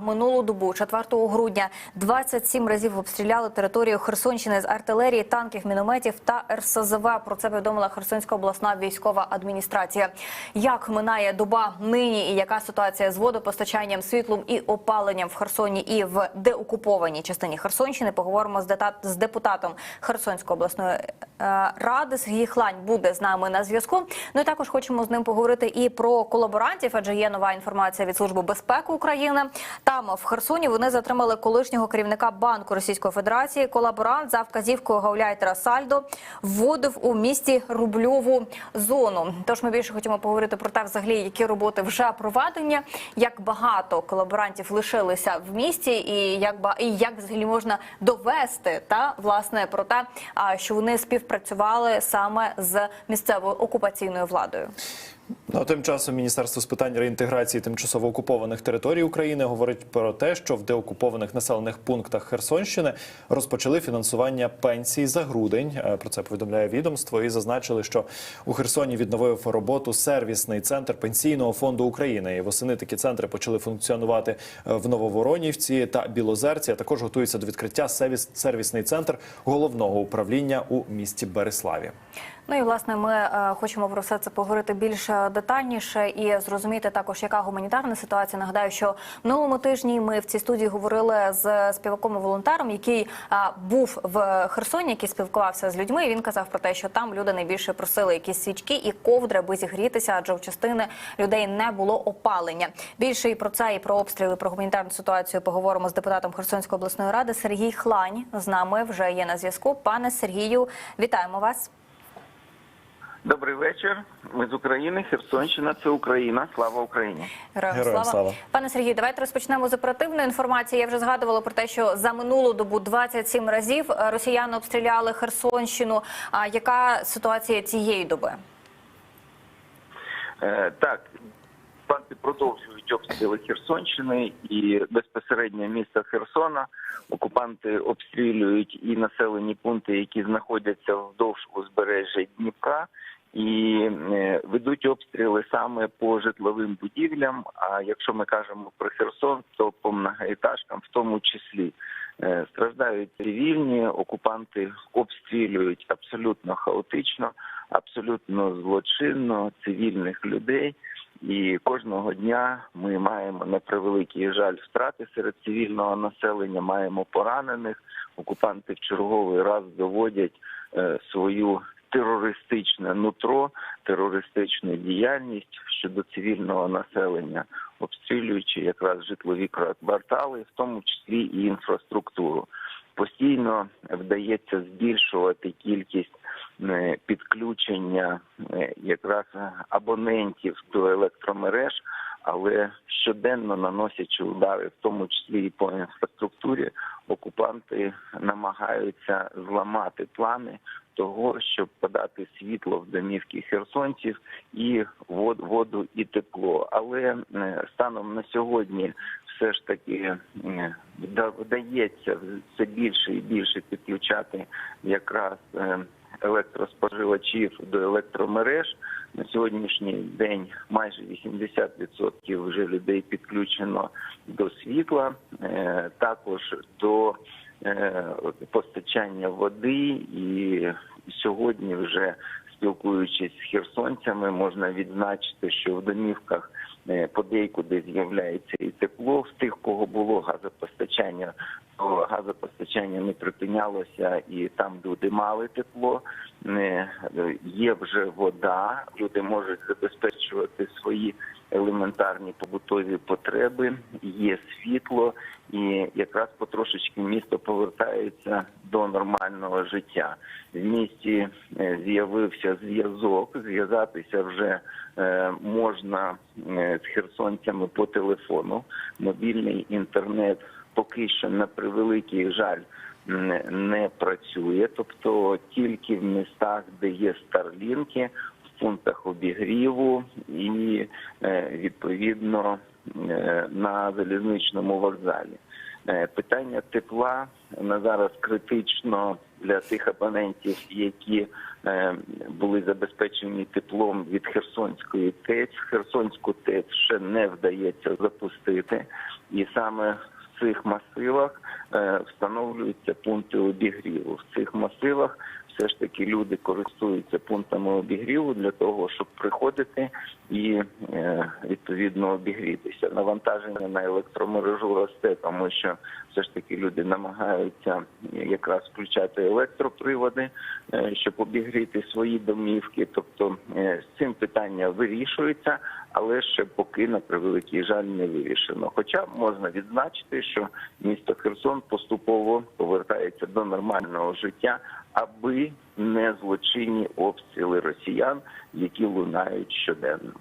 Минулу добу, 4 грудня, 27 разів обстріляли територію Херсонщини з артилерії, танків, мінометів та РСЗВ. Про це повідомила Херсонська обласна військова адміністрація. Як минає доба нині і яка ситуація з водопостачанням, світлом і опаленням в Херсоні і в деокупованій частині Херсонщини? Поговоримо з депутатом Херсонської обласної ради. Сергій Хлань буде з нами на зв'язку. Ну і також хочемо з ним поговорити і про колаборантів, адже є нова інформація від Служби безпеки України. Там в Херсоні вони затримали колишнього керівника банку Російської Федерації. Колаборант за вказівкою гауляйтера Сальдо вводив у місті рубльову зону. Тож ми більше хочемо поговорити про те, взагалі, які роботи вже проведені, як багато колаборантів лишилися в місті, і як і як взагалі можна довести та власне про те, що вони співпрацювали саме з місцевою окупаційною владою. Ну, тим часом Міністерство з питань реінтеграції тимчасово окупованих територій України говорить про те, що в деокупованих населених пунктах Херсонщини розпочали фінансування пенсій за грудень. Е, Про це повідомляє відомство і зазначили, що у Херсоні відновив роботу сервісний центр пенсійного фонду України. І восени такі центри почали функціонувати е, в Нововоронівці та Білозерці. А також готується до відкриття сервіс- сервісний центр головного управління у місті Береславі. Ну і власне ми е, хочемо про все це поговорити більш е, детальніше і зрозуміти також, яка гуманітарна ситуація. Нагадаю, що минулому тижні ми в цій студії говорили з співаком і волонтером, який був в Херсоні, який спілкувався з людьми. І він казав про те, що там люди найбільше просили якісь свічки і ковдри, аби зігрітися, адже у частини людей не було опалення. Більше і про це, і про обстріли, про гуманітарну ситуацію поговоримо з депутатом Херсонської обласної ради Сергій Хлань. З нами вже є на зв'язку. Пане Сергію, вітаємо вас. Добрий вечір. Ми з України. Херсонщина це Україна. Слава Україні. Героям, слава. слава. пане Сергію. Давайте розпочнемо з оперативної інформації. Я вже згадувала про те, що за минулу добу 27 разів е, росіяни обстріляли Херсонщину. А яка ситуація цієї доби? Е, так, окупанти продовжують обстріли Херсонщини і безпосередньо міста Херсона. Окупанти обстрілюють і населені пункти, які знаходяться вздовж узбережжя Дніпра. І е, ведуть обстріли саме по житловим будівлям. А якщо ми кажемо про Херсон, то по многоетажкам в тому числі Е, страждають цивільні, окупанти обстрілюють абсолютно хаотично, абсолютно злочинно цивільних людей. І кожного дня ми маємо на превеликий жаль втрати серед цивільного населення. Маємо поранених. Окупанти в черговий раз доводять е, свою терористичне нутро, терористичну діяльність щодо цивільного населення, обстрілюючи якраз житлові квартали, в тому числі і інфраструктуру. Постійно вдається збільшувати кількість е, підключення е, якраз абонентів до електромереж, але щоденно наносячи удари, в тому числі і по інфраструктурі, окупанти намагаються зламати плани того, щоб подати світло в домівки херсонців і воду і тепло. Але станом на сьогодні все ж таки вдається все більше і більше підключати якраз е, електроспоживачів до електромереж. На сьогоднішній день майже 80% вже людей підключено до світла, е, також до е, постачання води. І сьогодні, вже спілкуючись з херсонцями, можна відзначити, що в домівках е, подейкуди з'являється і тепло в тих, кого було газопостачання, то газопостачання не припинялося, і там люди мали тепло. Е, Є вже вода, люди можуть забезпечувати свої елементарні побутові потреби, є світло, і якраз потрошечки місто повертається до нормального життя. В місті е, з'явився зв'язок, зв'язатися вже е, можна е, з херсонцями по телефону. Мобільний інтернет поки що на превеликий жаль не працює, тобто тільки в містах, де є старлінки, в пунктах обігріву і е, відповідно е, на залізничному вокзалі. Е, Питання тепла на зараз критично для тих абонентів, які були забезпечені теплом від Херсонської ТЕЦ. Херсонську ТЕЦ ще не вдається запустити, і саме цих масивах е, встановлюються пункти обігріву. В цих масивах все ж таки люди користуються пунктами обігріву для того, щоб приходити і е, відповідно обігрітися. Навантаження на електромережу росте, тому що все ж таки люди намагаються якраз включати електроприводи, е, щоб обігріти свої домівки. Тобто е, з цим питання вирішується, але ще поки на превеликий жаль не вирішено. Хоча можна відзначити, що місто Херсон поступово повертається до нормального життя, аби не злочинні обстріли росіян, які лунають щоденно.